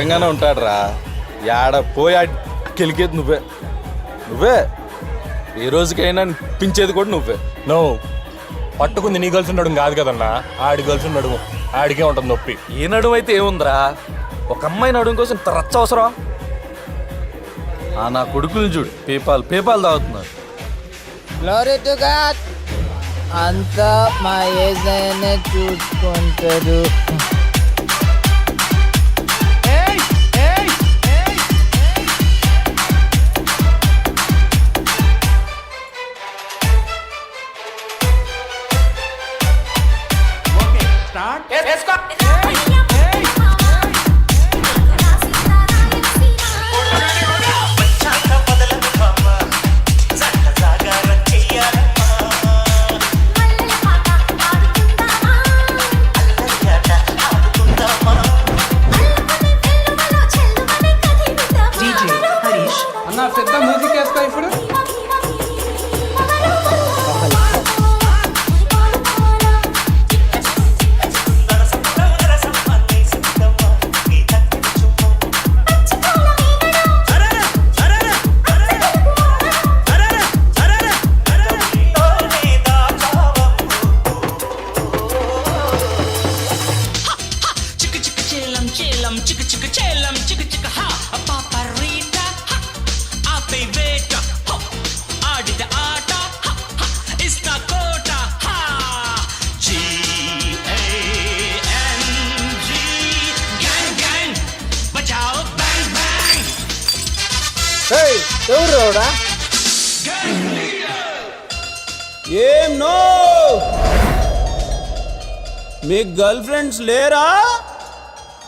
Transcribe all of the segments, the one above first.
ఆడ మట్టంగానే ఉంటాడు రా యాడ పోయి ఆడ కెలికేది నువ్వే. నువ్వే? ఏ రోజుకైనా పించేది కూడా నువ్వే. నో. పట్టుకుంది నీ గర్ల్స్ ఉండడం కాదు కదన్నా. ఆడి గర్ల్స్ ఉండడం. ఆడికే ఉంటుంది నొప్పి. ఏ నడుము అయితే ఏముందిరా? ఒక అమ్మాయి నడుము కోసం ఇంత రచ్చ అవసరం? ఆ నా కొడుకులు చూడు. పేపాల్ పేపాల్ తాగుతున్నారు అంతా మా ఏజైనా చూసుకుంటారు ఎవరోడా ఏం నో? మీకు గర్ల్ ఫ్రెండ్స్ లేరా?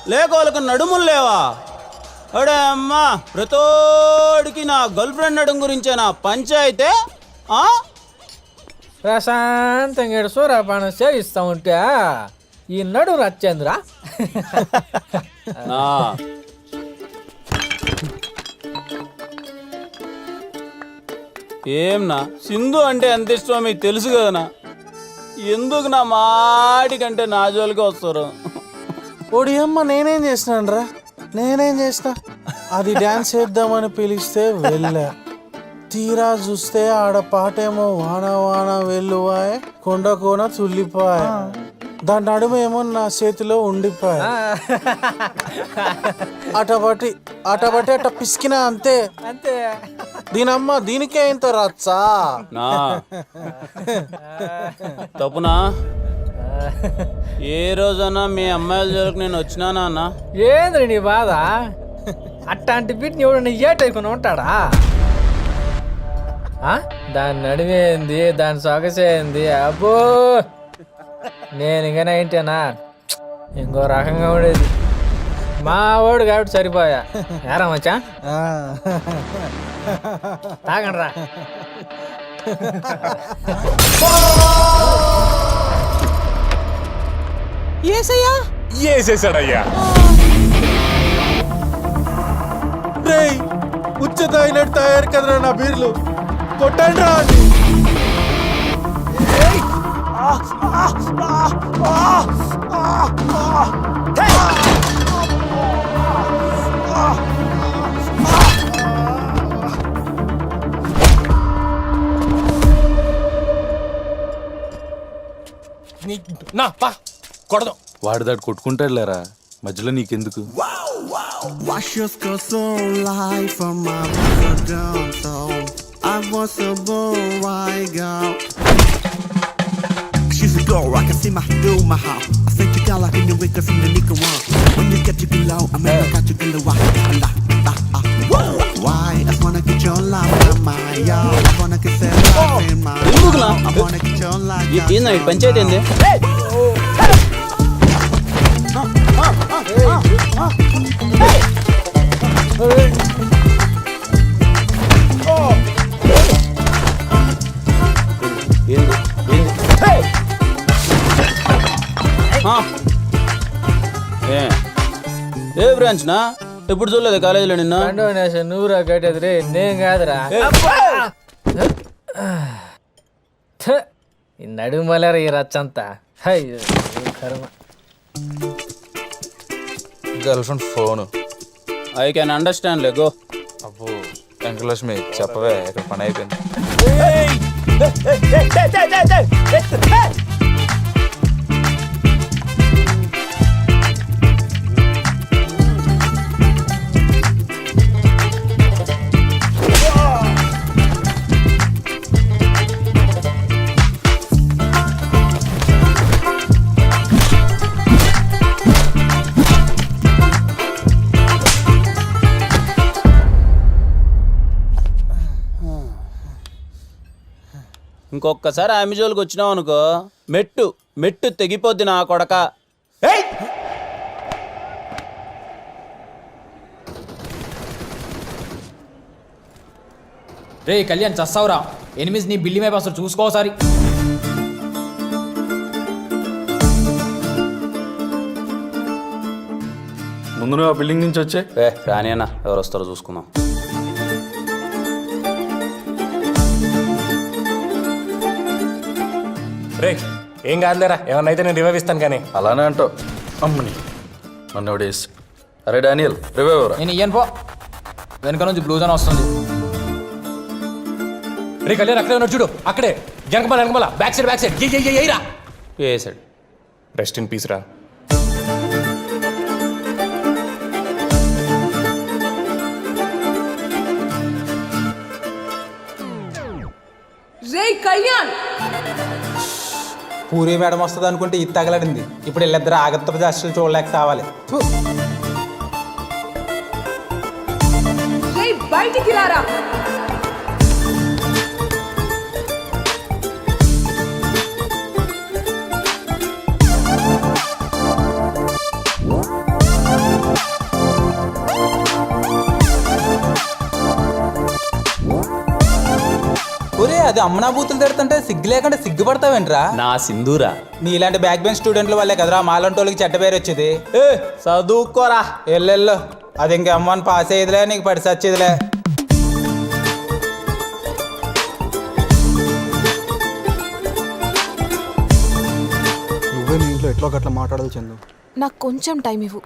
లేక వాళ్ళకి నడుములు లేవా? అడే అమ్మా ప్రతోడికి నా గర్ల్ ఫ్రెండ్ నడుము గురించే నా పంచాయితే? ప్రశాంతంగా సూర్యపానం సేవిస్తా ఉంటే ఈ నడు రచ్చేంద్ర. నా ఏం నా సింధు అంటే ఎంత ఇష్టమో మీకు తెలుసు కదనా? ఎందుకు నా మాటికంటే నా జోలికి వస్తారు? ఓడి అమ్మ నేనేం చేసినాను రా నేనేం చేసిన? అది డ్యాన్స్ చేద్దామని పిలిస్తే వెళ్ళా. తీరా చూస్తే ఆడ పాటేమో వాన వాన వెల్లువాయ్ కొండ కోన తుల్లిపాయ్. దాని నడుమేమో నా చేతిలో ఉండిపోయా. అటబట్టి అటబట్టి అట్ట పిసికినా అంతే. అంతే. దీనమ్మ దీనికే ఇంత రచ్చా? నా. తప్పునా? ఏ రోజన్నా మీ అమ్మాయిల జోలికి నేను వచ్చినానా అన్న ఏంద్రి నీ బాధ? అట్లాంటి బిడ్ని ఎవడన్నా ఏటైకుని ఉంటాడా? ఆ? దాని నడివేంది దాని సొగసేంది అబ్బో! నేను ఇంకా ఏంటేనా ఇంకో రకంగా ఉండేది. మా వాడు కాబట్టి సరిపోయా. ఏరా మచ్చా? ఆ. తాగండి రా వేసేసాడయ్యా రేయ్ ఉచ్చ తాగినట్టు తయారు కదరా నా బీర్లు. కొట్టండి రా నా పా. కొడదాం. వాడు దాడు కొట్టుకుంటాడు లేరా మధ్యలో నీకెందుకు? I was a boy, I got. She's a girl, I can see my do my house I think you got like in the wickers in the nickel one When you get to get low, I mean I got you get the why ah. I wanna get your love in my y'all I wanna get that love in my ఎందుకులా? I wanna get your love ఈ- ఏంది ఈ పంచాయతీ ఏంది ఏంది ఏ ఏ branch నా ఎప్పుడు చూడలేదు కాలేజీలో నిన్న డొనేషన్ నువ్వురా కట్టేది రే నేను కాదురా ఈ నడుమలరా ఈ రచ్చంతా అయ్యో ఈ కర్మ girl friend phone I can understand Lego అబ్బో వెంకటలక్ష్మి చెప్పవే ఇక్కడ పని అయిపోయింది ఇంకొకసారి ఆమె జోలికి వచ్చినావు అనుకో మెట్టు మెట్టు తెగిపోద్ది నా కొడక. ఏయ్! రే కళ్యాణ్ చస్తావురా. ఎనిమిది నీ బిల్లి మీద అసలు చూసుకోసారి ముందు నువ్వు ఆ బిల్డింగ్ నుంచి వచ్చే. ఏ రాని అన్న ఎవరు వస్తారో చూసుకుందాం. రే ఏం కాదులేరా ఏమన్నా అయితే నేను రివైవ్ ఇస్తాను కానీ. అలానే అంటావు. అమ్మని నన్ను ఎవడేసి అరే డానియల్ రివైవ్ ఎవరా? నేను ఇయ్యను పో. వెనక నుంచి బ్లూజ్ అని వస్తుంది. రే కళ్యాణ్ అక్కడే ఉన్నాడు చూడు అక్కడే. వెనకమల వెనకమల బ్యాక్ సైడ్ బ్యాక్ సైడ్ ఏ ఏ రా. వేసాడు రెస్ట్ ఇన్ పీస్ రా. రే కళ్యాణ్! పూరి మేడం వస్తుంది అనుకుంటే ఇది తగలడింది. ఇప్పుడు వీళ్ళిద్దరు ఆగత్త జాస్టులు చూడలేక కావాలి బయటికి రారా. అది అమ్మనా బూతులు తిడుతుంటే సిగ్గు లేకుండా సిగ్గుపడతావేంట్రా? నా సింధూరా. నీలాంటి బ్యాక్ బెంచ్ స్టూడెంట్ల వల్లే కదరా మాలంటి వాళ్ళకి చెడ్డ పేరు వచ్చేది. ఏ చదువుకోరా. ఎల్లెల్లో. అది ఇంక అమ్మని పాస్ అయ్యేదిలే నీకు పడి సచ్చేదిలే. నువ్వే మీ ఇంట్లో ఎట్లో గట్లా మాట్లాడదు చందు? నాకు కొంచెం టైం ఇవ్వు.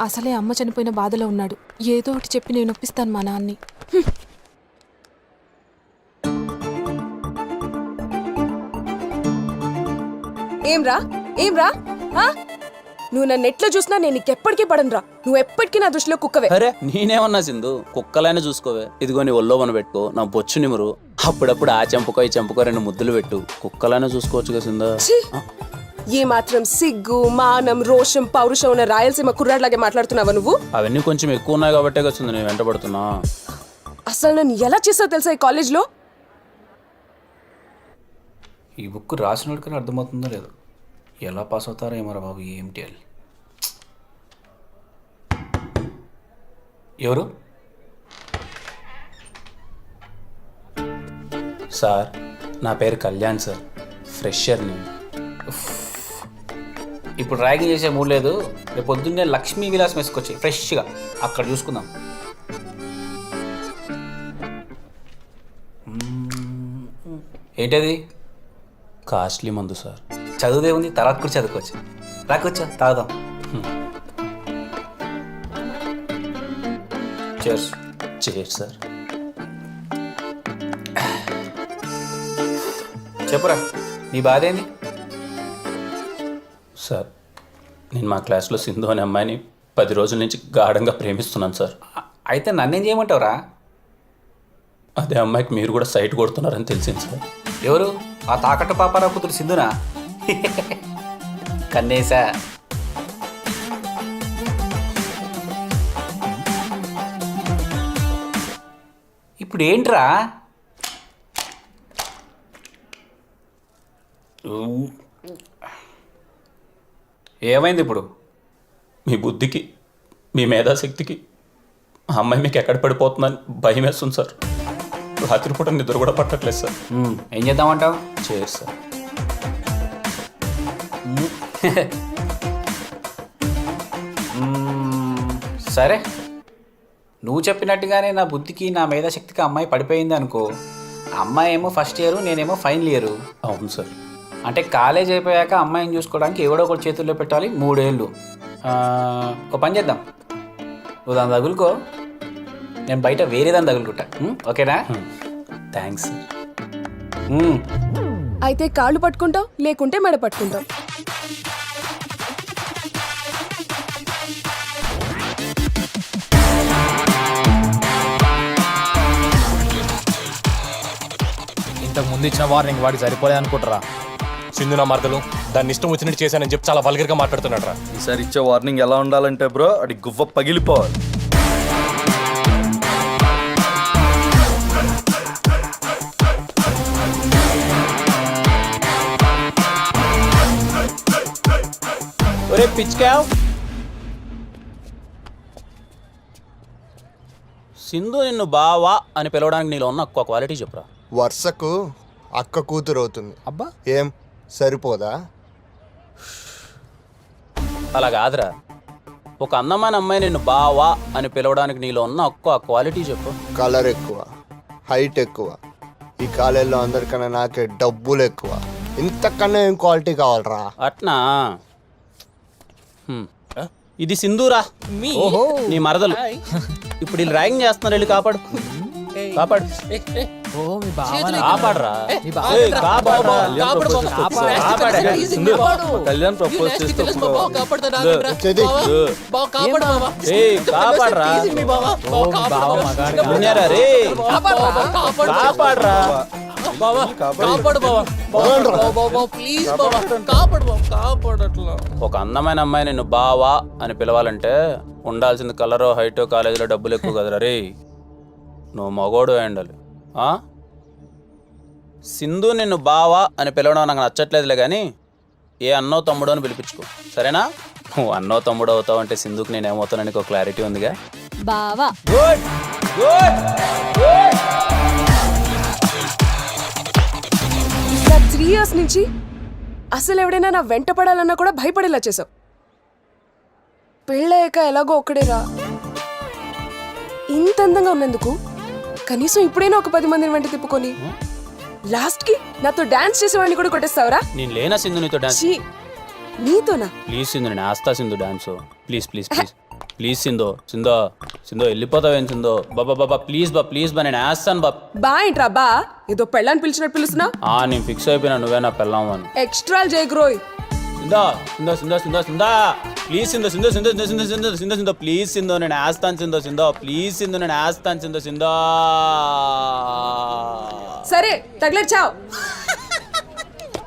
అసలే అమ్మ చనిపోయిన బాధలో ఉన్నాడు. ఏదో ఒకటి చెప్పి నేను ఒప్పిస్తాను మా నాన్ని. హ్మ్. ఏం రా ఏం రా? నువ్వు నన్ను ఎట్లా చూసినా నేను ఎప్పటికీ పడను రా నువ్వు ఎప్పటికీ నా దృష్టిలో కుక్కవే. అరే నేనేమన్నా సింధు? కుక్కలైనా చూసుకోవే. ఇదిగో నీ ఒళ్ళో మన పెట్టుకో. నా బొచ్చు నిమురు. అప్పుడప్పుడు ఆ చెంపకో ఈ చెంపకో రెండు ముద్దులు పెట్టు. కుక్కలైనా చూసుకోవచ్చు కదా సింధు! ఏ మాత్రం సిగ్గు మానం రోషం పౌరుషం ఉన్న రాయలసీమ కుర్రాడిలాగే మాట్లాడుతున్నావా నువ్వు? అవన్నీ కొంచెం ఎక్కువ ఉన్నాయి కాబట్టే కదా నేను వెంటబడుతున్నా. అసలు నన్ను ఎలా చేసావు తెలుసా ఈ కాలేజ్లో? ఈ బుక్ రాసినోడికని అర్థమవుతుందో లేదు. ఎలా పాస్ అవుతారో ఏమరా బాబు ఏంటి అని ఎవరు? సార్ నా పేరు కళ్యాణ్ సార్. ఫ్రెషర్ని ఇప్పుడు ర్యాగింగ్ చేసే మూడు లేదు. రేపు పొద్దున్నే లక్ష్మీ విలాస్ మెస్కొచ్చి ఫ్రెష్గా. అక్కడ చూసుకుందాం. ఏంటది? కాస్ట్లీ మందు సార్. చదువుదే ఉంది తర్వాత కూడా చదువుకోవచ్చు. రాకొచ్చా? తాగుదాం. చేర్స్ చేర్ సార్ చెప్పురా నీ బాధ ఏంది సార్ నేను మా క్లాస్లో సింధు అనే అమ్మాయిని పది రోజుల నుంచి గాఢంగా ప్రేమిస్తున్నాను సార్. అయితే నన్నేం చేయమంటావురా? అదే అమ్మాయికి మీరు కూడా సైట్ కొడుతున్నారని తెలిసింది సార్. ఎవరు? ఆ తాకట్టు పాపారా కూతురు సింధునా? కన్నేసా ఇప్పుడు ఏంట్రా ఏమైంది ఇప్పుడు? మీ బుద్ధికి మీ మేధాశక్తికి ఆ అమ్మాయి మీకు ఎక్కడ పడిపోతుందని భయం వేస్తుంది సార్. రాత్రిపూట నిద్ర కూడా పట్టట్లేదు సార్. ఏం చేద్దామంటావు? చేయరు సార్. సరే. నువ్వు చెప్పినట్టుగానే నా బుద్ధికి నా మేధాశక్తికి అమ్మాయి పడిపోయింది అనుకో. అమ్మాయి ఏమో ఫస్ట్ ఇయర్ నేనేమో ఫైనల్ ఇయర్ అవును సార్. అంటే కాలేజ్ అయిపోయాక అమ్మాయిని చూసుకోవడానికి ఎవడో ఒకటి చేతుల్లో పెట్టాలి మూడేళ్ళు. ఒక పని చేద్దాం. నువ్వు దాన్ని తగులుకో. నేను బయట వేరే దాన్ని తగులుకుంటా? ఓకేనా? థ్యాంక్స్ అయితే కాళ్ళు పట్టుకుంటావు లేకుంటే మెడ పట్టుకుంటావు. ఇంతకు ముందు ఇచ్చిన వార్నింగ్ వాడికి సరిపోలే అనుకుంటారా? సింధు నా మరదలు దాన్ని ఇష్టం వచ్చినట్టు చేశానని చెప్పి చాలా వల్గర్గా మాట్లాడుతున్నాడు రా ఈసారి ఇచ్చే వార్నింగ్ ఎలా ఉండాలంటే బ్రో అది గువ్వ పగిలిపోవాలి. ఒరే పిచ్కావ్ సింధు నిన్ను బావా అని పిలవడానికి నీలో ఉన్న ఒక్క క్వాలిటీ చెప్పురా. వరుసకు అక్క కూతురు అవుతుంది. అబ్బా. ఏం? సరిపోదా? అలా కాదురా. ఒక అందమైన అమ్మాయి నిన్ను బావా అని పిలవడానికి నీలో ఉన్న ఒక్క క్వాలిటీ చెప్పు. కలర్ ఎక్కువ. హైట్ ఎక్కువ. ఈ కాలేజీలో అందరికన్నా నాకే డబ్బులు ఎక్కువ. ఇంతకన్నా ఏం క్వాలిటీ కావాలరా? అట్నా. ఇది సింధూరా. ఓహో. నీ మరదలు. ఇప్పుడు వీళ్ళు ర్యాగింగ్ చేస్తున్నారు వెళ్ళి కాపాడు. కాపాడు. కాపాడరా. కాపాడరా. కాపాడు. ఒక అందమైన అమ్మాయి నిన్ను బావా అని పిలవాలంటే ఉండాల్సింది కలరో హైటో కాలేజీలో డబ్బులు ఎక్కువ కదరా. రే నువ్వు మగోడు అయి ఉండాలి. ఆ? సింధు నిన్ను బావా అని పిలవడం నాకు నచ్చట్లేదులే కానీ ఏ అన్నో తమ్ముడు అని పిలిపించుకో. సరేనా? నువ్వు అన్నో తమ్ముడు అవుతావు అంటే సింధుకి నేను ఏమవుతానని ఒక క్లారిటీ ఉందిగా? బావా. గుడ్ గుడ్ ఇలా ఇయర్స్ నుంచి అసలు ఎవడైనా నా వెంట పడాలన్నా కూడా భయపడేలా చేసావు పెళ్ళయ్యాక ఎలాగో ఒక్కడేరా. ఇంత అందంగా ఉన్నందుకు కనీసం ఇప్పుడైనా ఒక పది మందిని వెంట తిప్పుకొని లాస్ట్కి నాతో డాన్స్ చేసేవాడిని కూడా కొట్టేస్తావరా? నేను లేనా సింధు నీతో డాన్స్? నీతోనా? ప్లీజ్ సింధు నేను ఆస్తా Sindhu dance. Please please please. Please Sindhu సింధో సింధో వెళ్ళిపోతావేం సింధో బాబా బాబా ప్లీజ్ బా ప్లీజ్ బా నేను వేస్తాను బా బా ఏంట్రా బా ఏదో పెళ్ళాన్ని పిలిచినట్టు పిలుస్తున్నా ఆ నేను ఫిక్స్ అయిపోయినా నువ్వే నా పెళ్ళాము అని ఎక్స్ట్రాల్ జయగ్రోయ్ సిందో సిందో సిందో సిందో సిందా ప్లీజ్ సిందో సిందో సిందో సిందో సిందో సిందో సిందో సిందో ప్లీజ్ సిందో నేను వేస్తాను సిందో సిందో ప్లీజ్ సిందో నేను వేస్తాను సిందో సిందో సరే తగిలేచావు